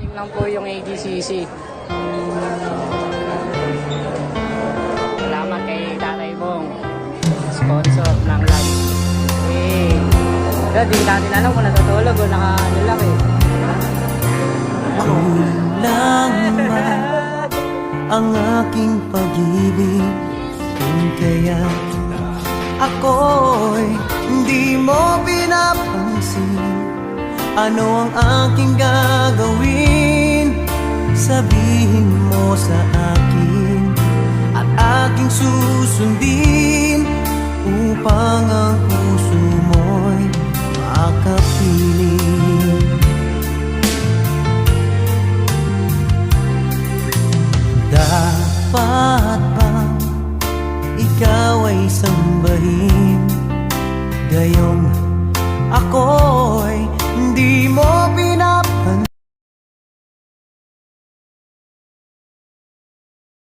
Yun lang po yung AGCC. Salamat kay Tatay Bong. Sponsor ng live. Eh, pero di natin alam kung natutulog o naka ano lang eh. Kulang ang aking pag-ibig kaya ako'y hindi Ano ang aking gagawin? Sabihin mo sa akin At aking susundin Upang ang puso mo'y makapiling Dapat bang ikaw ay sambahin? Gayong ako